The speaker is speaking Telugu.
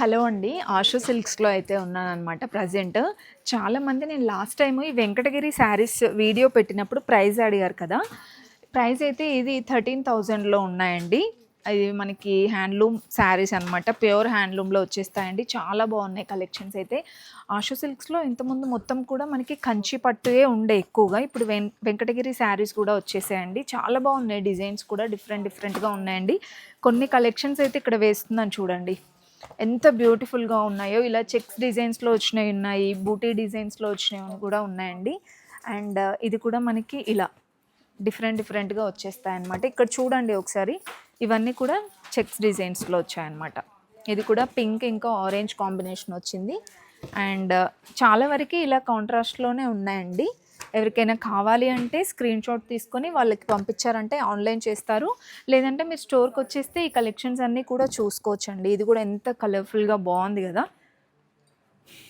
హలో అండి. ఆషు సిల్క్స్లో అయితే ఉన్నానన్నమాట ప్రజెంట్. చాలామంది నేను లాస్ట్ టైం ఈ వెంకటగిరి శారీస్ వీడియో పెట్టినప్పుడు ప్రైజ్ అడిగారు కదా. ప్రైస్ అయితే ఇది థర్టీన్ థౌజండ్లో ఉన్నాయండి. అది మనకి హ్యాండ్లూమ్ శారీస్ అనమాట ప్యూర్ హ్యాండ్లూమ్లో వచ్చేస్తాయండి. చాలా బాగున్నాయి కలెక్షన్స్ అయితే. ఆషు సిల్క్స్లో ఇంతకుముందు మొత్తం కూడా మనకి కంచి పట్టుయే ఉండే ఎక్కువగా. ఇప్పుడు వెం వెంకటగిరి శారీస్ కూడా వచ్చేసాయండి. చాలా బాగున్నాయి. డిజైన్స్ కూడా డిఫరెంట్ డిఫరెంట్గా ఉన్నాయండి. కొన్ని కలెక్షన్స్ అయితే ఇక్కడ వేస్తున్నాను చూడండి. ఎంత బ్యూటిఫుల్గా ఉన్నాయో ఇలా చెక్స్ డిజైన్స్లో వచ్చినవి ఉన్నాయి బూటీ డిజైన్స్లో వచ్చినవి కూడా ఉన్నాయండి. అండ్ uh, ఇది కూడా మనకి ఇలా డిఫరెంట్ డిఫరెంట్గా వచ్చేస్తాయి అన్నమాట ఇక్కడ చూడండి ఒకసారి ఇవన్నీ కూడా చెక్స్ డిజైన్స్లో వచ్చాయన్నమాట. ఇది కూడా పింక్ ఇంకా ఆరెంజ్ కాంబినేషన్ వచ్చింది. అండ్ uh, చాలా వరకు ఇలా కాంట్రాస్ట్లోనే ఉన్నాయండి. ఎవరికైనా కావాలి అంటే స్క్రీన్ షాట్ తీసుకొని వాళ్ళకి పంపించారంటే ఆన్లైన్ చేస్తారు. లేదంటే మీరు స్టోర్కి వచ్చేస్తే ఈ కలెక్షన్స్ అన్నీ కూడా చూసుకోవచ్చండి. ఇది కూడా ఎంత కలర్ఫుల్గా బాగుంది కదా.